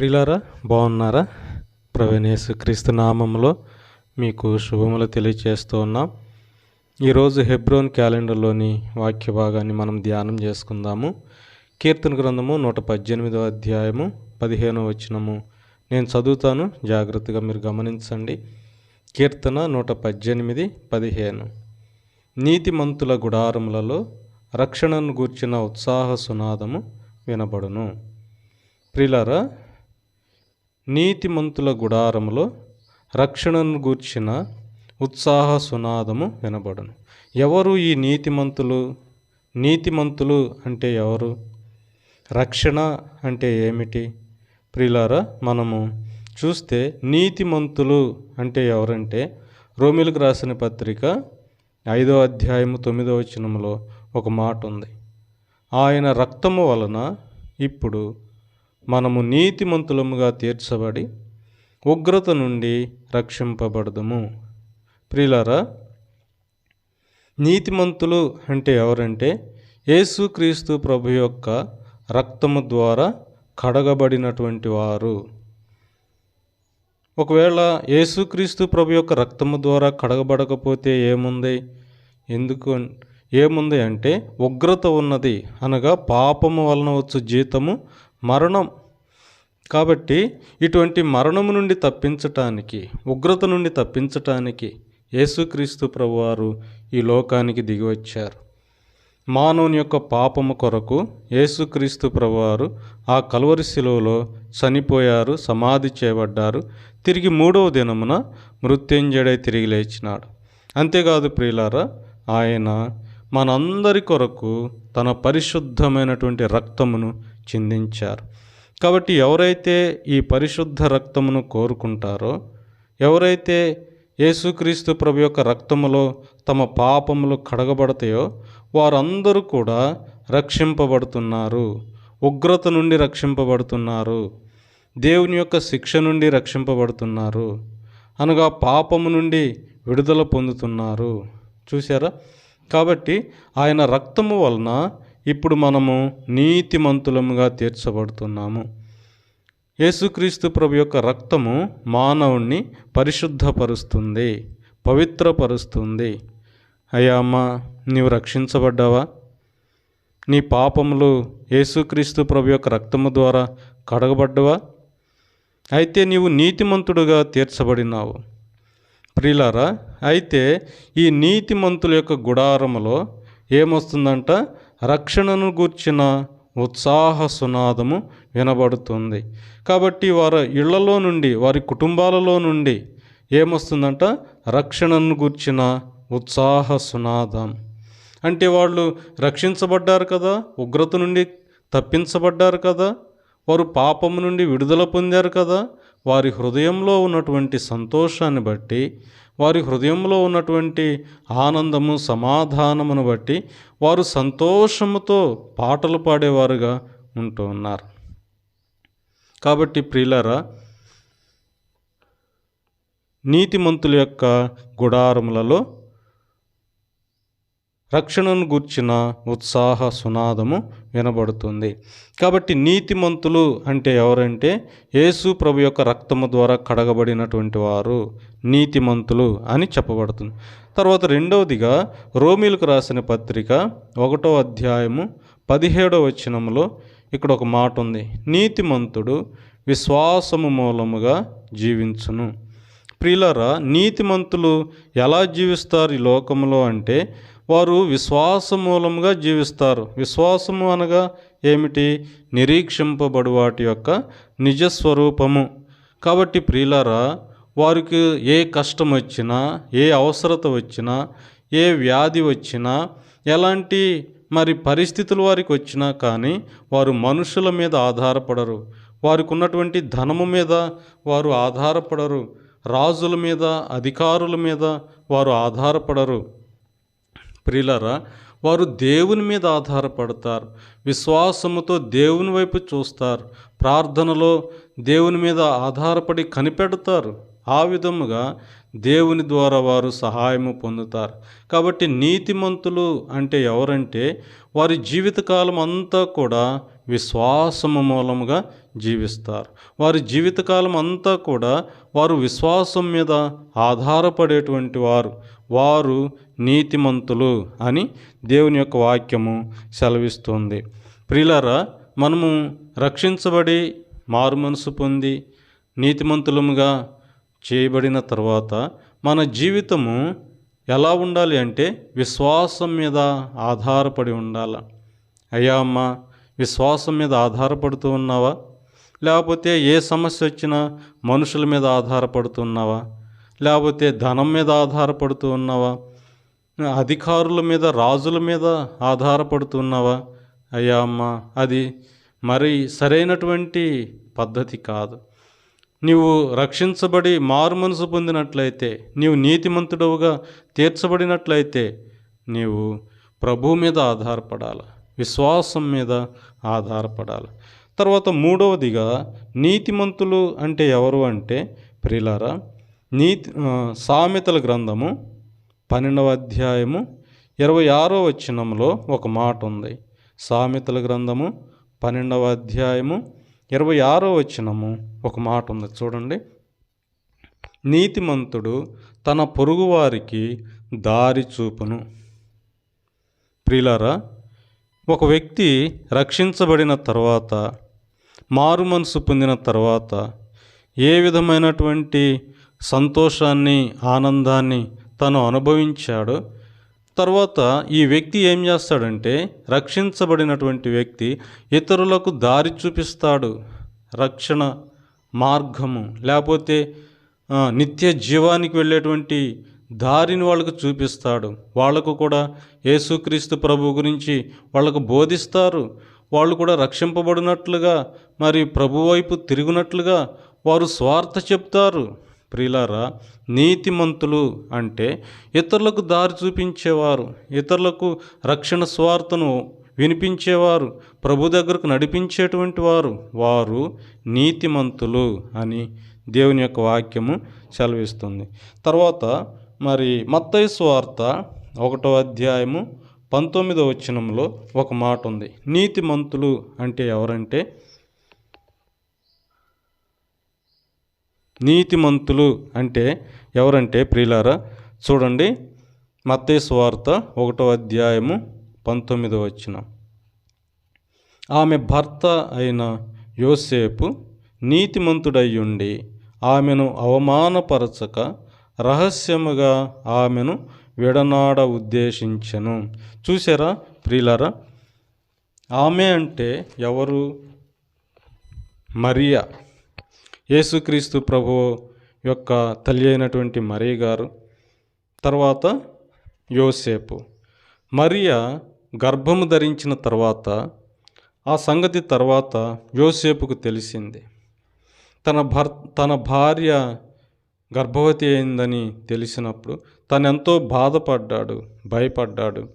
ప్రిలారా బాగున్నారా? ప్రవీణేశు క్రీస్తు నామంలో మీకు శుభములు తెలియచేస్తూ ఉన్నాం. ఈరోజు హెబ్రోన్ క్యాలెండర్లోని వాక్య భాగాన్ని మనం ధ్యానం చేసుకుందాము. కీర్తన గ్రంథము నూట పద్దెనిమిదవ అధ్యాయము పదిహేనవ వచనము. నేను చదువుతాను జాగ్రత్తగా మీరు గమనించండి. కీర్తన నూట పద్దెనిమిది పదిహేను. నీతిమంతుల గుడారములలో రక్షణను గూర్చిన ఉత్సాహ సునాదము వినబడును. ప్రిలారా నీతిమంతుల గుడారములో రక్షణను గూర్చిన ఉత్సాహ సునాదము వినబడును. ఎవరు ఈ నీతిమంతులు? నీతిమంతులు అంటే ఎవరు? రక్షణ అంటే ఏమిటి? ప్రిలారా మనము చూస్తే నీతిమంతులు అంటే ఎవరంటే రోమిలకు రాసిన పత్రిక ఐదో అధ్యాయము తొమ్మిదో వచనంలో ఒక మాట ఉంది ఆయన రక్తము వలన ఇప్పుడు మనము నీతిమంతులముగా తీర్చబడి ఉగ్రత నుండి రక్షింపబడదుము. ప్రియులారా నీతిమంతులు అంటే ఎవరంటే యేసుక్రీస్తు ప్రభు యొక్క రక్తము ద్వారా కడగబడినటువంటి వారు. ఒకవేళ యేసుక్రీస్తు ప్రభు యొక్క రక్తము ద్వారా కడగబడకపోతే ఏముంది? ఎందుకు ఏముంది అంటే ఉగ్రత ఉన్నది అనగా పాపము వలన వచ్చు జీతము మరణం కాబట్టి ఇటువంటి మరణము నుండి తప్పించటానికి ఉగ్రత నుండి తప్పించటానికి యేసుక్రీస్తు ప్రభువారు ఈ లోకానికి దిగివచ్చారు మానవుని యొక్క పాపము కొరకు యేసుక్రీస్తు ప్రభువారు ఆ కలువరి శిలువలో చనిపోయారు సమాధి చేయబడ్డారు. తిరిగి మూడవ దినమున మృత్యుంజడై తిరిగి లేచినాడు. అంతేకాదు ప్రియులారా ఆయన మనందరి కొరకు తన పరిశుద్ధమైనటువంటి రక్తమును చిందించారు. కాబట్టి ఎవరైతే ఈ పరిశుద్ధ రక్తమును కోరుకుంటారో ఎవరైతే యేసుక్రీస్తు ప్రభు యొక్క రక్తములో తమ పాపములు కడగబడతాయో వారందరూ కూడా రక్షింపబడుతున్నారు. ఉగ్రత నుండి రక్షింపబడుతున్నారు. దేవుని యొక్క శిక్ష నుండి రక్షింపబడుతున్నారు. అనగా పాపము నుండి విడుదల పొందుతున్నారు. చూసారా కాబట్టి ఆయన రక్తము వలన ఇప్పుడు మనము నీతిమంతులముగా తీర్చబడుతున్నాము. యేసుక్రీస్తు ప్రభు యొక్క రక్తము మానవుణ్ణి పరిశుద్ధపరుస్తుంది పవిత్రపరుస్తుంది. అయ్యా అమ్మ నీవు రక్షించబడ్డావా? నీ పాపములు యేసుక్రీస్తు ప్రభు యొక్క రక్తము ద్వారా కడగబడ్డవా? అయితే నీవు నీతిమంతుడుగా తీర్చబడినావు. ప్రియులారా అయితే ఈ నీతిమంతుల యొక్క గుడారములో ఏమొస్తుందంట? రక్షణను గూర్చిన ఉత్సాహ సునాదము వినబడుతుంది. కాబట్టి వారి ఇళ్ళలో నుండి వారి కుటుంబాలలో నుండి ఏమొస్తుందంట? రక్షణను గూర్చిన ఉత్సాహ సునాదం. అంటే వాళ్ళు రక్షించబడ్డారు కదా ఉగ్రత నుండి తప్పించబడ్డారు కదా వారు పాపము నుండి విడుదల పొందారు కదా వారి హృదయంలో ఉన్నటువంటి సంతోషాన్ని బట్టి వారి హృదయంలో ఉన్నటువంటి ఆనందము సమాధానమును బట్టి వారు సంతోషముతో పాటలు పాడేవారుగా ఉంటూ ఉన్నారు. కాబట్టి ప్రియులరా నీతిమంతుల యొక్క గుడారములలో రక్షణను గూర్చిన ఉత్సాహ సునాదము వినబడుతుంది. కాబట్టి నీతిమంతులు అంటే ఎవరంటే యేసు ప్రభు యొక్క రక్తము ద్వారా కడగబడినటువంటి వారు నీతిమంతులు అని చెప్పబడుతుంది. తర్వాత రెండవదిగా రోమిలకు రాసిన పత్రిక ఒకటో అధ్యాయము పదిహేడవ వచనంలో ఇక్కడ ఒక మాట ఉంది. నీతిమంతుడు విశ్వాసము మూలముగా జీవించును. ప్రియులరా నీతిమంతులు ఎలా జీవిస్తారు ఈ లోకంలో అంటే వారు విశ్వాసమూలంగా జీవిస్తారు. విశ్వాసము అనగా ఏమిటి? నిరీక్షింపబడు వాటి యొక్క నిజస్వరూపము కాబట్టి ప్రియులారా వారికి ఏ కష్టం వచ్చినా ఏ అవసరత వచ్చినా ఏ వ్యాధి వచ్చినా ఎలాంటి మరి పరిస్థితులు వారికి వచ్చినా కానీ వారు మనుషుల మీద ఆధారపడరు. వారికి ఉన్నటువంటి ధనము మీద వారు ఆధారపడరు. రాజుల మీద అధికారుల మీద వారు ఆధారపడరు. ప్రియులరా వారు దేవుని మీద ఆధారపడతారు. విశ్వాసముతో దేవుని వైపు చూస్తారు. ప్రార్థనలో దేవుని మీద ఆధారపడి కనిపెడతారు. ఆ విధముగా దేవుని ద్వారా వారు సహాయము పొందుతారు. కాబట్టి నీతిమంతులు అంటే ఎవరంటే వారి జీవితకాలం అంతా కూడా విశ్వాసము మూలముగా జీవిస్తారు. వారి జీవితకాలం అంతా కూడా వారు విశ్వాసం మీద ఆధారపడేటువంటి వారు. వారు నీతిమంతులు అని దేవుని యొక్క వాక్యము సెలవిస్తుంది. ప్రిలరా మనము రక్షించబడి మారు మనసు పొంది నీతిమంతులముగా చేయబడిన తర్వాత మన జీవితము ఎలా ఉండాలి అంటే విశ్వాసం మీద ఆధారపడి ఉండాలి. అయ్యా అమ్మ విశ్వాసం మీద ఆధారపడుతూ ఉన్నావా? లేకపోతే ఏ సమస్య వచ్చినా మనుషుల మీద ఆధారపడుతున్నావా లేకపోతే ధనం మీద ఆధారపడుతూ ఉన్నావా? అధికారుల మీద రాజుల మీద ఆధారపడుతున్నావా అయ్యా అమ్మ అది మరి సరైనటువంటి పద్ధతి కాదు. నీవు రక్షించబడి మారు మనసు పొందినట్లయితే నీవు నీతిమంతుడవుగా తీర్చబడినట్లయితే నీవు ప్రభు మీద ఆధారపడాలి విశ్వాసం మీద ఆధారపడాలి. తర్వాత మూడవదిగా నీతిమంతులు అంటే ఎవరు అంటే ప్రిలారా నీతి సామెతల గ్రంథము పన్నెండవ అధ్యాయము ఇరవై ఆరో వచనంలో ఒక మాట ఉంది. సామెతల గ్రంథము పన్నెండవ అధ్యాయము ఇరవై ఆరో వచనము ఒక మాట ఉంది. చూడండి. నీతిమంతుడు తన పొరుగువారికి దారి చూపును. ప్రిలారా ఒక వ్యక్తి రక్షించబడిన తర్వాత మారు మనసు పొందిన తర్వాత ఏ విధమైనటువంటి సంతోషాన్ని ఆనందాన్ని తను అనుభవించాడు. తర్వాత ఈ వ్యక్తి ఏం చేస్తాడంటే రక్షించబడినటువంటి వ్యక్తి ఇతరులకు దారి చూపిస్తాడు. రక్షణ మార్గము లేకపోతే నిత్య జీవానికి వెళ్ళేటువంటి దారిని వాళ్ళకు చూపిస్తాడు. వాళ్ళకు కూడా యేసుక్రీస్తు ప్రభు గురించి వాళ్ళకు బోధిస్తారు. వాళ్ళు కూడా రక్షింపబడినట్లుగా మరి ప్రభు వైపు తిరుగునట్లుగా వారు స్వార్థ చెప్తారు. ప్రియులారా నీతిమంతులు అంటే ఇతరులకు దారి చూపించేవారు ఇతరులకు రక్షణ స్వార్థను వినిపించేవారు ప్రభు దగ్గరకు నడిపించేటువంటి వారు వారు నీతిమంతులు అని దేవుని యొక్క వాక్యము సెలవిస్తుంది. తర్వాత మరి మత్తయ స్వార్త ఒకటో అధ్యాయము పంతొమ్మిదో వచనంలో ఒక మాట ఉంది. నీతిమంతులు అంటే ఎవరంటే నీతిమంతులు అంటే ఎవరంటే ప్రియులారా? చూడండి మత్తయి స్వార్త ఒకటో అధ్యాయము పంతొమ్మిదో వచ్చిన ఆమె భర్త అయిన యోసేపు నీతిమంతుడయ్యుండి ఆమెను అవమానపరచక రహస్యముగా ఆమెను విడనాడ ఉద్దేశించెను. చూసారా ప్రియులారా? ఆమె అంటే ఎవరు? మరియా. యేసుక్రీస్తు ప్రభు యొక్క తల్లి అయినటువంటి మరియ గారు తర్వాత యోసేపు. మరియా గర్భము ధరించిన తర్వాత ఆ సంగతి తర్వాత యోసేపుకు తెలిసింది. తన భర్ తన భార్య గర్భవతి అయిందని తెలిసినప్పుడు తను ఎంతో బాధపడ్డాడు భయపడ్డాడు.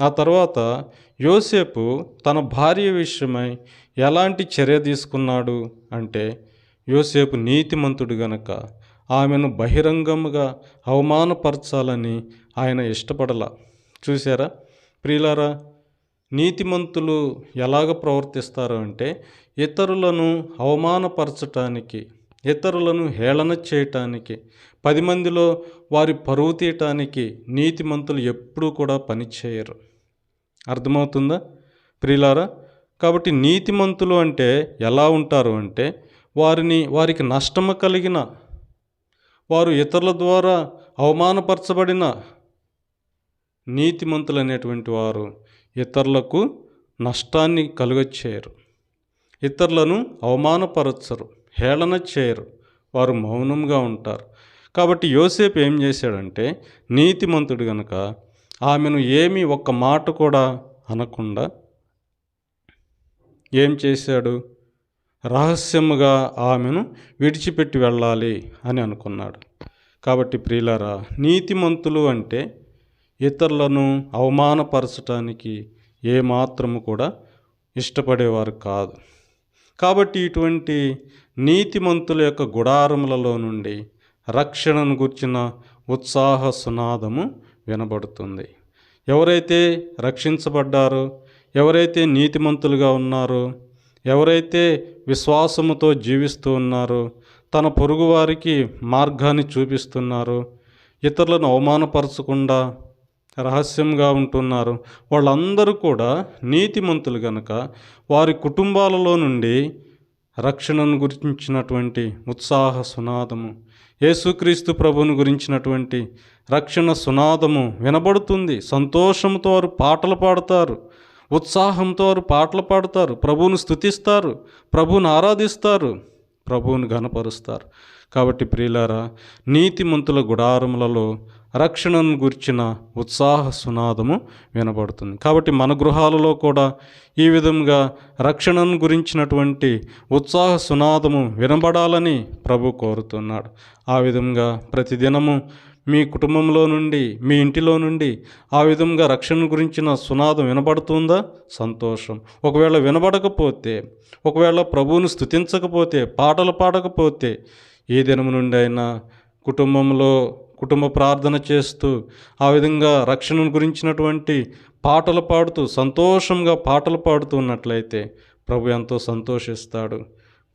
ఆ తర్వాత యోసేపు తన భార్య విషయమై ఎలాంటి చర్య తీసుకున్నాడు అంటే యోసేపు నీతిమంతుడు గనక ఆమెను బహిరంగముగా అవమానపరచాలని ఆయన ఇష్టపడల. చూసారా ప్రియులారా నీతిమంతులు ఎలాగ ప్రవర్తిస్తారు అంటే ఇతరులను అవమానపరచటానికి ఇతరులను హేళన చేయటానికి పది మందిలో వారి పరువు తీయటానికి నీతిమంతులు ఎప్పుడూ కూడా పనిచేయరు. అర్థమవుతుందా? ప్రియులారా కాబట్టి నీతిమంతులు అంటే ఎలా ఉంటారు అంటే వారిని వారికి నష్టము కలిగిన వారు ఇతరుల ద్వారా అవమానపరచబడిన నీతిమంతులు అనేటువంటి వారు ఇతరులకు నష్టాన్ని కలుగచేయరు. ఇతరులను అవమానపరచరు హేళన చేయరు వారు మౌనంగా ఉంటారు. కాబట్టి యోసేపు ఏం చేశాడంటే నీతిమంతుడు గనక ఆమెను ఏమి ఒక్క మాట కూడా అనకుండా ఏం చేశాడు? రహస్యముగా ఆమెను విడిచిపెట్టి వెళ్ళాలి అని అనుకున్నాడు. కాబట్టి ప్రియులారా నీతిమంతులు అంటే ఇతరులను అవమానపరచటానికి ఏమాత్రము కూడా ఇష్టపడేవారు కాదు. కాబట్టి ఇటువంటి నీతిమంతుల యొక్క గుడారములలో నుండి రక్షణను గుర్చిన ఉత్సాహ సునాదము వినబడుతుంది. ఎవరైతే రక్షించబడ్డారో ఎవరైతే నీతిమంతులుగా ఉన్నారో ఎవరైతే విశ్వాసముతో జీవిస్తూ ఉన్నారో తన పొరుగువారికి మార్గాన్ని చూపిస్తున్నారు ఇతరులను అవమానపరచకుండా రహస్యంగా ఉంటున్నారు. వాళ్ళందరూ కూడా నీతిమంతులు గనక వారి కుటుంబాలలో నుండి రక్షణను గురించినటువంటి ఉత్సాహ సునాదము యేసుక్రీస్తు ప్రభువును గురించినటువంటి రక్షణ సునాదము వినబడుతుంది. సంతోషంతో వారు పాటలు పాడతారు. ఉత్సాహంతో వారు పాటలు పాడతారు. ప్రభువును స్థుతిస్తారు ప్రభువును ఆరాధిస్తారు. ప్రభువును ఘనపరుస్తారు. కాబట్టి ప్రియులారా నీతిమంతుల గుడారములలో రక్షణను గుర్చిన ఉత్సాహ సునాదము వినబడుతుంది. కాబట్టి మన గృహాలలో కూడా ఈ విధంగా రక్షణను గురించినటువంటి ఉత్సాహ సునాదము వినబడాలని ప్రభు కోరుతున్నాడు. ఆ విధంగా ప్రతిదినము మీ కుటుంబంలో నుండి మీ ఇంటిలో నుండి ఆ విధంగా రక్షణ గురించిన సునాదం వినబడుతుందా? సంతోషం. ఒకవేళ వినబడకపోతే ఒకవేళ ప్రభువును స్థుతించకపోతే పాటలు పాడకపోతే ఏ దినము నుండి అయినా కుటుంబంలో కుటుంబ ప్రార్థన చేస్తూ ఆ విధంగా రక్షణ గురించినటువంటి పాటలు పాడుతూ సంతోషంగా పాటలు పాడుతూ ఉన్నట్లయితే ప్రభు ఎంతో సంతోషిస్తాడు.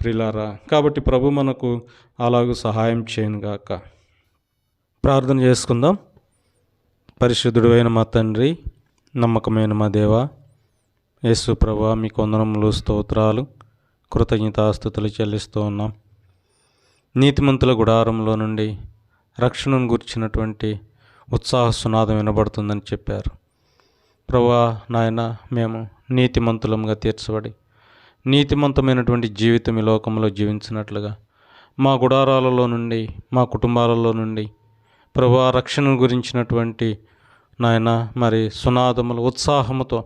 ప్రిలారా కాబట్టి ప్రభు మనకు అలాగూ సహాయం చేయనుగాక. ప్రార్థన చేసుకుందాం. పరిశుద్ధుడు అయిన మా తండ్రి నమ్మకమైన మా దేవ యేసు ప్రభా మీ కొందనములు స్తోత్రాలు కృతజ్ఞతాస్థుతులు చెల్లిస్తూ ఉన్నాం. నీతిమంతుల గుడారంలో నుండి రక్షణను గుర్చినటువంటి ఉత్సాహ సునాదం వినబడుతుందని చెప్పారు. ప్రభా నాయన మేము నీతిమంతులంగా తీర్చబడి నీతిమంతమైనటువంటి జీవితం ఈ లోకంలో జీవించినట్లుగా మా గుడారాలలో నుండి మా కుటుంబాలలో నుండి ప్రభా రక్షణ గురించినటువంటి నాయన మరి సునాదములు ఉత్సాహముతో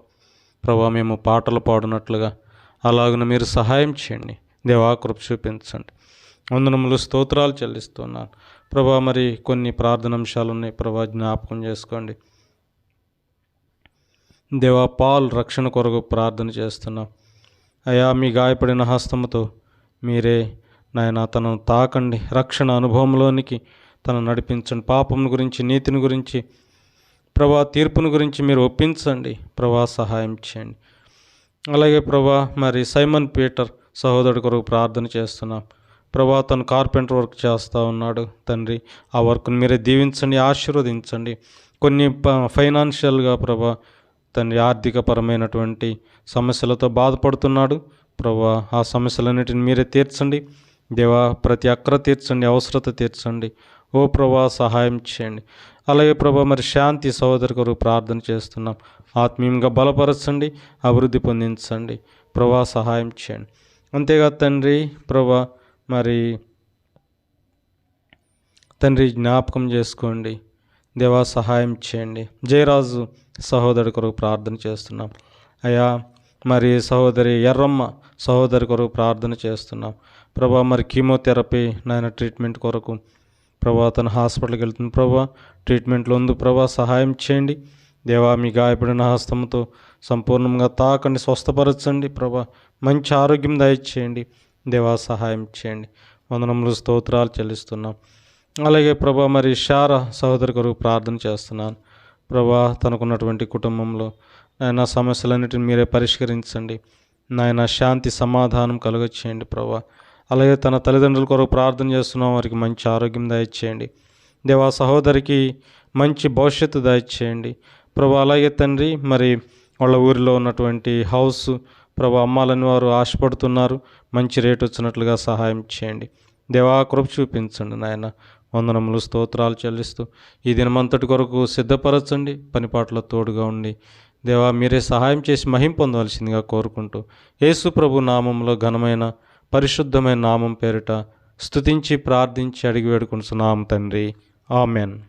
ప్రభా మేము పాటలు పాడినట్లుగా అలాగన మీరు సహాయం చేయండి. దేవాకృప చూపించండి. వందనములు స్తోత్రాలు చెల్లిస్తున్నాను. ప్రభా మరి కొన్ని ప్రార్థనాంశాలు ఉన్నాయి ప్రభా జ్ఞాపకం చేసుకోండి. దేవా పాల్ రక్షణ కొరకు ప్రార్థన చేస్తున్నాం. అయా మీ గాయపడిన హస్తముతో మీరే నాయన తనను తాకండి. రక్షణ అనుభవంలోనికి తను నడిపించండి. పాపం గురించి నీతిని గురించి ప్రభా తీర్పును గురించి మీరు ఒప్పించండి. ప్రభా సహాయం చేయండి. అలాగే ప్రభా మరి సైమన్ పీటర్ సహోదరుడి కొరకు ప్రార్థన చేస్తున్నాం. ప్రభా తను కార్పెంటర్ వర్క్ చేస్తూ ఉన్నాడు తండ్రి. ఆ వర్క్ని మీరే దీవించండి ఆశీర్వదించండి. కొన్ని ప ఫైనాన్షియల్గా ప్రభా తండ్రి ఆర్థికపరమైనటువంటి సమస్యలతో బాధపడుతున్నాడు. ప్రభా ఆ సమస్యలన్నిటిని మీరే తీర్చండి. దేవా ప్రతి అక్కర తీర్చండి అవసరత తీర్చండి. ఓ ప్రభా సహాయం చేయండి. అలాగే ప్రభా మరి శాంతి సహోదరి కొరకు ప్రార్థన చేస్తున్నాం. ఆత్మీయంగా బలపరచండి అభివృద్ధి పొందించండి. ప్రభా సహాయం చేయండి. అంతేగా తండ్రి ప్రభా మరి తండ్రి జ్ఞాపకం చేసుకోండి. దేవా సహాయం చేయండి. జయరాజు సహోదరి కొరకు ప్రార్థన చేస్తున్నాం. అయ్యా మరి సహోదరి ఎర్రమ్మ సహోదరి కొరకు ప్రార్థన చేస్తున్నాం. ప్రభా మరి కీమోథెరపీ నాయన ట్రీట్మెంట్ కొరకు ప్రభా తన హాస్పిటల్కి వెళ్తుంది ప్రభా. ట్రీట్మెంట్లో ఉంది ప్రభా సహాయం చేయండి. దేవా మీ గాయపడిన హస్తంతో సంపూర్ణంగా తాకండి స్వస్థపరచండి ప్రభా. మంచి ఆరోగ్యం దయచేయండి. దేవా సహాయం చేయండి. వందనములు స్తోత్రాలు చెల్లిస్తున్నాం. అలాగే ప్రభా మరి షార సహోదరి కొరకు ప్రార్థన చేస్తున్నాను. ప్రభా తనకున్నటువంటి కుటుంబంలో నాయన సమస్యలన్నిటిని మీరే పరిష్కరించండి. నాయన శాంతి సమాధానం కలుగచేయండి ప్రభా. అలాగే తన తల్లిదండ్రుల కొరకు ప్రార్థన చేస్తున్నాం. వారికి మంచి ఆరోగ్యం దయచేయండి. దేవా సహోదరికి మంచి భవిష్యత్తు దయచేయండి. ప్రభా అలాగే తండ్రి మరి వాళ్ళ ఊరిలో ఉన్నటువంటి హౌస్ ప్రభా అమ్మాలని వారు ఆశపడుతున్నారు. మంచి రేటు వచ్చినట్లుగా సహాయం చేయండి. దేవా కృప చూపించండి నాయన. వందనములు స్తోత్రాలు చెల్లిస్తూ ఈ దినమంతటి కొరకు సిద్ధపరచండి. పనిపాట్ల తోడుగా ఉండి దేవా మీరే సహాయం చేసి మహిం పొందవలసిందిగా కోరుకుంటూ యేసు ప్రభు నామంలో ఘనమైన పరిశుద్ధమైన నామం పేరిట స్తుతించి ప్రార్థించి అడిగి వేడుకుంటున్నాం తండ్రి. ఆమెన్.